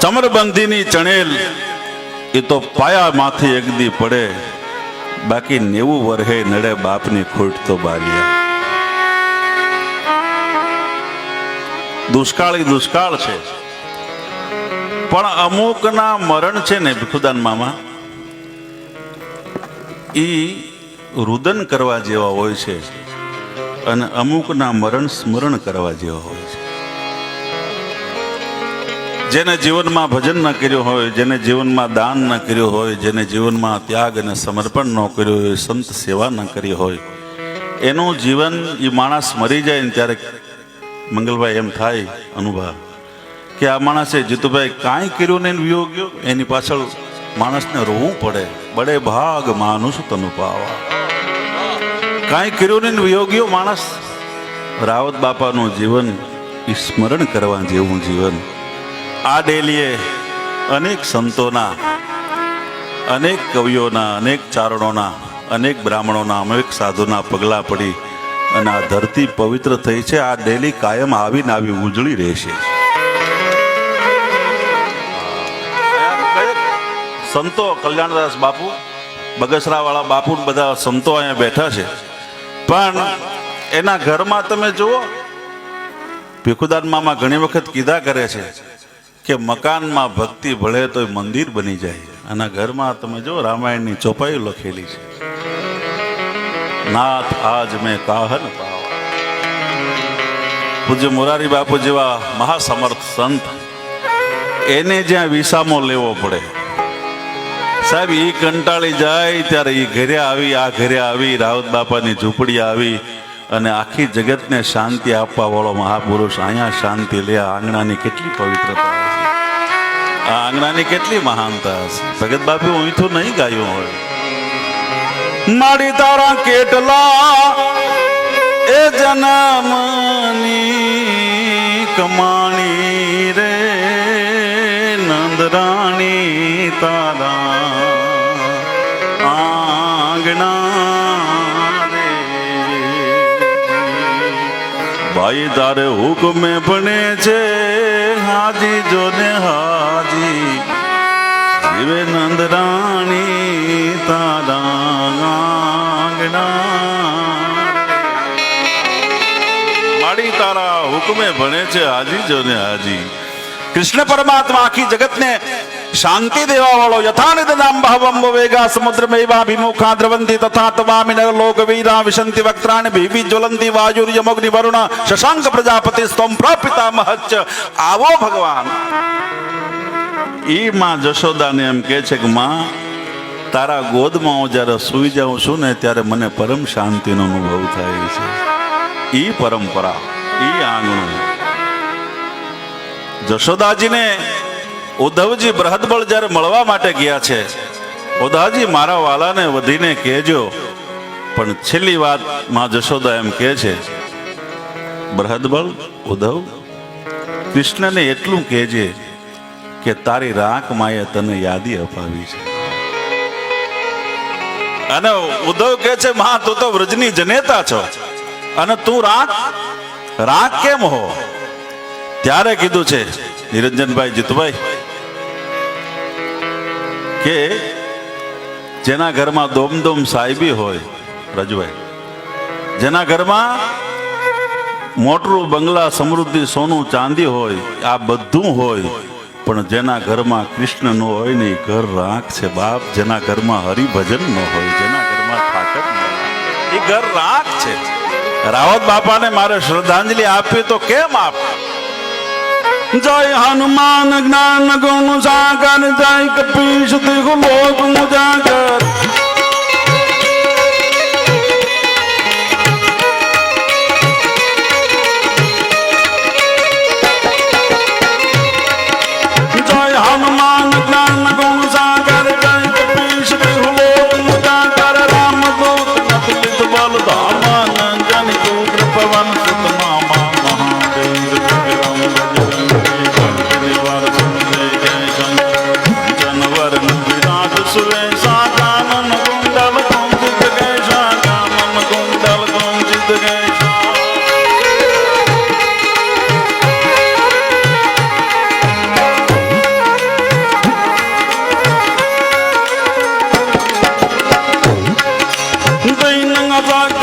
ચમરબંધીની ચણેલ, એ તો પાયામાંથી એકદી પડે. બાકી નેવું વરહે નડે બાપની ખોટ તો બારીએ. દુષ્કાળ એ દુષ્કાળ છે. પણ અમુકના મરણ છે ને ભીખુદાન મામા એ રુદન કરવા જેવા હોય છે અને અમુકના મરણ સ્મરણ કરવા જેવા હોય છે. જેને જીવનમાં ભજન ન કર્યું હોય, જેને જીવનમાં દાન ન કર્યું હોય, જેને જીવનમાં ત્યાગ અને સમર્પણ ન કર્યું હોય, સંત સેવા ન કરી હોય, એનું જીવન એ માણસ મરી જાય ને ત્યારે મંગલભાઈ એમ થાય, અનુભવ, કે આ માણસે જીતુભાઈ કાંઈ કર્યું નહીં વિયો ગયો એની પાછળ માણસને રોવું પડે. બડે ભાગ માનુષ તનુ પાવા. કાંઈ કર્યું ને વિયોગ્યો માણસ. રાવત બાપાનું જીવન એ સ્મરણ કરવા જેવું જીવન. આ ડેલીએ અનેક સંતોના, અનેક કવિઓના, અનેક ચારણોના, અનેક બ્રાહ્મણોના, અનેક સાધુના પગલાં પડી અને આ ધરતી પવિત્ર થઈ છે. આ ડેલી કાયમ આવીને આવી ઉજળી રહેશે. સંતો કલ્યાણદાસ બાપુ બગસરા વાળા બાપુ બધા સંતો અહીંયા બેઠા છે. પણ એના ઘરમાં તમે જુઓ, ભીખુદાન મામા ઘણી વખત કીધા કરે છે કે મકાનમાં ભક્તિ ભળે તો મંદિર બની જાય અને ઘરમાં તમે જો રામાયણની ચોપાઈ લખેલી છે. નાથ આજ મેં કાહન પૂજ્ય મોરારી બાપુ જેવા મહાસમર્થ સંત, એને જ્યાં વિસામો લેવો પડે. સાહેબ એ કંટાળી જાય ત્યારે એ ઘરે આવી, આ ઘરે આવી, રાવત બાપાની ઝૂંપડી આવી અને આખી જગતને શાંતિ આપવા વાળો મહાપુરુષ અહીંયા શાંતિ લે આંગણાની કેટલી પવિત્રતા આ આંગણાની કેટલી મહાનતા હશે ભગત બાપુ હું નહીં ગાયું હોય. મારી તારા કેટલા એ જનમની કમાણી રે, નંદરાણી તારા આંગણા ભાઈ તારે હુકમે ભણે છે હાજી, જોને હાજી. જીવે નંદરાણી તારા આંગણા. માડી તારા હુકમે ભણે છે હાજી, જોને હાજી. કૃષ્ણ પરમાત્મા આખી જગતને શાંતિ દેવા વાળો યથાનિદ નામ ભાવમ વેગા સમુદ્ર મેવાભિમુખા દ્રવંતી તથા તવામિ નર લોક વીરા વિશંતિ વક્ત્રાણ ભીભી જ્વલંતી વાયુર યમગ્નિ વરુણ શશાંક પ્રજાપતિ સ્તમ પ્રાપિતા મહચ્ચ આવો ભગવાન ઈ માં જશોદાને એમ કહે છે કે માં તારા ગોદમાં હું જ્યારે સૂઈ જાઉં છું ને ત્યારે મને પરમ શાંતિનો અનુભવ થાય છે ઈ પરંપરા ઈ આંગણું જશોદાજીને ઉદ્ધવજી બૃહદબળ જ્યારે મળવા માટે ગયા છે, ઉદ્ધાજી મારા વાલાને વધીને કહેજો, પણ છેલ્લી વાતમાં જશોદા એમ કહે છે, બૃહદબળ, ઉદ્ધવ, કૃષ્ણને એટલું કહેજે કે તારી રાખ માએ તને યાદી અપાવી છે. અને ઉદ્ધવ કહે છે, માં, તું તો વ્રજની જનેતા છો, અને તું રાખ રાખ કેમ હો? ત્યારે કીધું છે, નિરંજનભાઈ જીતુભાઈ કે જેના ઘરમાં દોમદોમ સાહેબી હોય રજભાઈ જેના ઘરમાં મોટરું બંગલા સમૃદ્ધિ સોનું ચાંદી હોય, આ બધું હોય, પણ જેના ઘરમાં કૃષ્ણ ન હોય ને એ ઘર રાખ છે બાપ, જેના ઘરમાં હરિભજન ન હોય, જેના ઘરમાં ઠાકર ન એ ઘર રાખ છે. રાવત બાપાને મારે શ્રદ્ધાંજલિ આપવી તો કેમ આપ? જય હનુમાન જ્ઞાન ગુણ સાગર, જય કપીશ Bye-bye.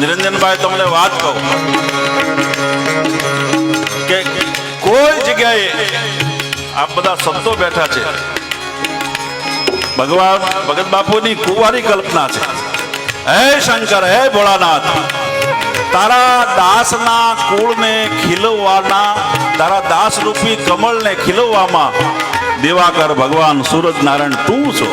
નિરંજનભાઈ તમને વાત કહું કે કોઈ જગ્યાએ આ બધા સંતો બેઠા છે. ભગવાન, ભગત બાપુની કુંવારી કલ્પના છે. હે શંકર, હે ભોળાનાથ, તારા દાસના કુળને ખીલવવાના તારા દાસ રૂપી કમળને ખીલવવામાં દેવાકર ભગવાન સૂરજ નારાયણ તું છો.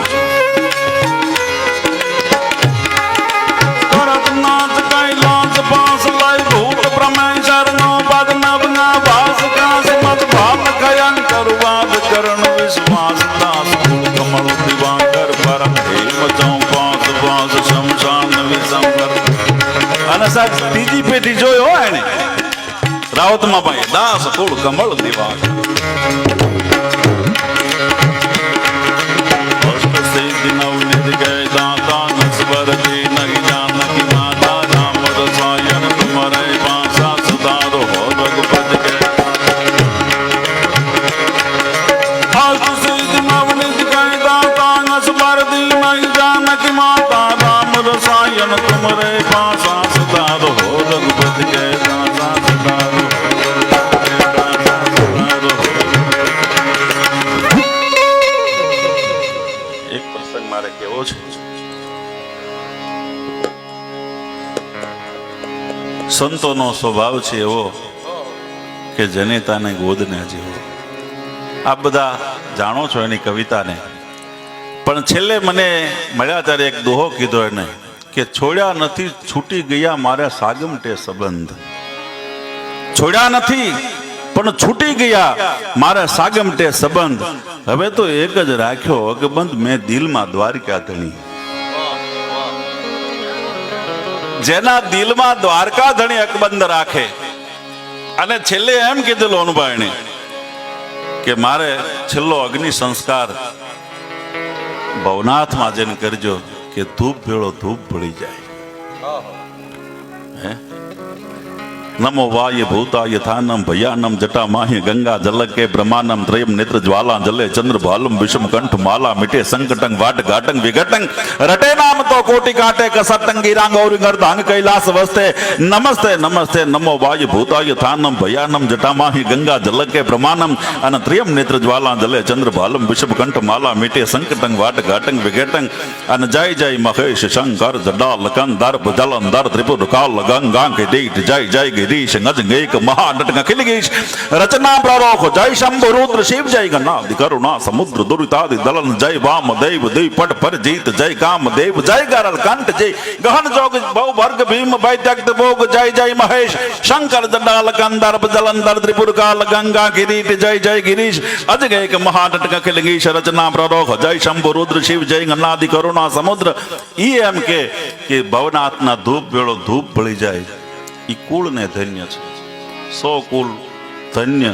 પેઢી જોયો હોય ને રાવતમાં ભાઈ, દાસ, કુળ, કમળ જાનકી માતા રામ રસાયન તુમરે પાસા સુધારો હો સંતોનો સ્વભાવ છે એવો કે જનેતાને ગોદને જેવો. આ બધા જાણો છો એની કવિતાને. પણ છેલ્લે મને મળ્યા ત્યારે એક દોહો કીધો એને કે છોડ્યા નથી, છૂટી ગયા મારા સાગમટે સંબંધ. છોડ્યા નથી, પણ છૂટી ગયા મારા સાગમટે સંબંધ. હવે તો એક જ રાખ્યો, અકબંધ મેં દિલમાં દ્વારકા ધણી. જેના દિલમાં દ્વારકા ધણી અકબંધ રાખે. અને છેલ્લે એમ કીધેલું અનુભાઈને કે મારે છેલ્લો અગ્નિ સંસ્કાર ભવનાથમાં જઈને કરજો કે ધૂપ ભેળો ધૂપ ભળી જાય. નમો વાય ભૂતાય થાનમ ભયાનમ જટા માહી ગંગા જલકે બ્રહ્માનમ ત્રયમ નેત્ર જ્વાલા જલે ચંદ્ર ભાલમ વિષમ કંઠ માલા મિટે સંકટંગ વાટ ઘાટંગ વિઘટંગ રટે નામ તો કોટી કાટે કસટંગ ગીરાંગ ઔરી ગર્ધાંગ કૈલાસ વસ્તે નમસ્તે નમસ્તે નમો વાય ભૂતાય થાનમ ભયાનમ જટા માહી ગંગા જલકે બ્રહ્માનમ અને ત્રયમ નેત્ર જ્વાલા જલે ચંદ્ર ભાલમ વિષમ કંઠ માલા મિટે સંકટંગ વાટ ઘાટંગ વિઘટંગ અને જય જય મહેશ શંકર જડાલ કંદર જલંધર ત્રિપુર કાલ ગંગાંગ જય જય ગિરીશ ગજ ગેક મહાનટ ખિલ ગીશ રચના પ્રરોખ જય શંભુ રુદ્ર શિવ જય ગણાદિ કરુણા સમુદ્ર દુરિતાદિ દલન જય વામ દેવ દેવ પટ પર જીત જય કામ દેવ જય ગરલ કંઠ જય ગહન જોગ બહુ વર્ગ ભીમ વૈત્યક્ત ભોગ જય જય મહેશ શંકર જડાલ કંદર જલંધર ત્રિપુર કાલ ગંગા કિરીટ જય જય ગિરીશ અજ ગેક મહાનટ ખિલ ગીશ રચના પ્રરોખ જય શંભુ રુદ્ર શિવ જય ગણાદિ કરુણા સમુદ્ર ઈ એમ કે ભવનાથના ધૂપ વેળો ધૂપ ભળી જાય ઈ કુળને ધન્ય છે. સો કુલ ધન્ય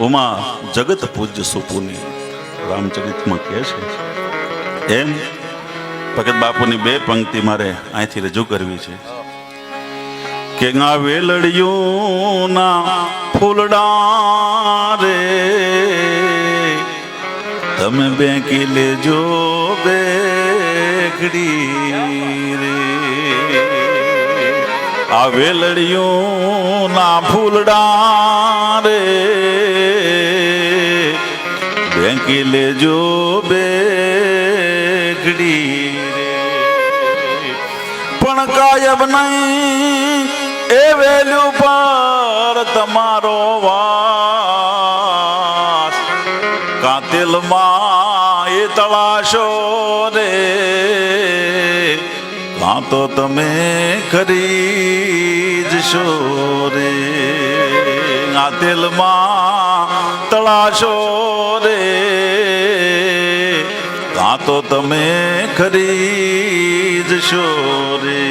ઉમા જગત પૂજ્ય સુપુની રામચરિતમાં કહે છે. એમ ભગત બાપુની બે પંક્તિ મારે અહીંથી રજૂ કરવી છે. કે આ વેલડિયું ના ફૂલડા રે. તમે બેંકી લેજો બેગડી રે. આ વેલડિયું ના ફૂલડા રે. બેંકી લેજો બેગડી પણ કાયબ નહીં એ વેલ્યુ પર તમારો વાસ. કાતિલમાં એ તળાશો રે. કાં તો તમે ખરીદશો રે. આ તેલમાં તળાશો રે. કાં તો તમે ખરીદશો રે.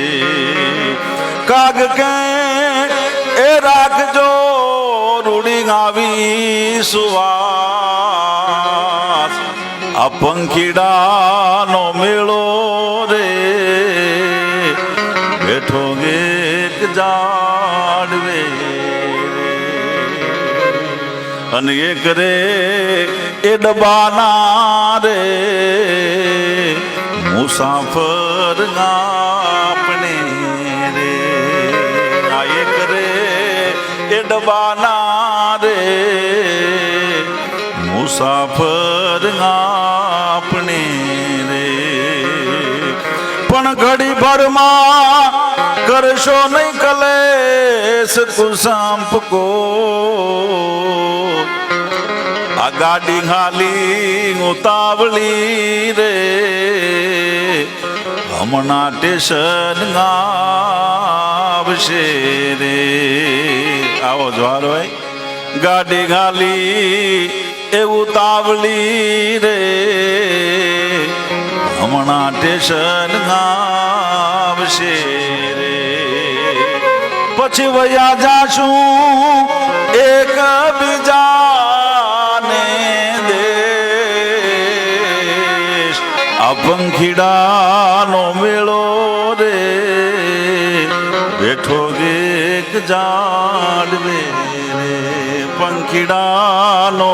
કાગ કે એ રાખજો રૂડી આવી સુવાસ. આ પંખીડાનો મેળો બેઠો એક જાડવે અને એક રે, એ ડબાના રે. મુસાફર આપણે રે. આ એક રે, એ ડબાના રે. મુસાફર આપણે રે. પણ ઘડી ભરમાં કરશો નહીં કલેશ કુસાંપ કો આ ગાડી ખાલી ઉતાવળી રે. હમણાં ટેશન આવશે રે. આવો જવાર હોય ગાડી ખાલી એવું તાવળી રે. હમણાં ટેશન આવશે પછી જાશું, એક બીજાને દેશ. આ પંખીડાનો મેળો રે, બેઠો એક જાડવે રે. પંખીડાનો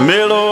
મેળો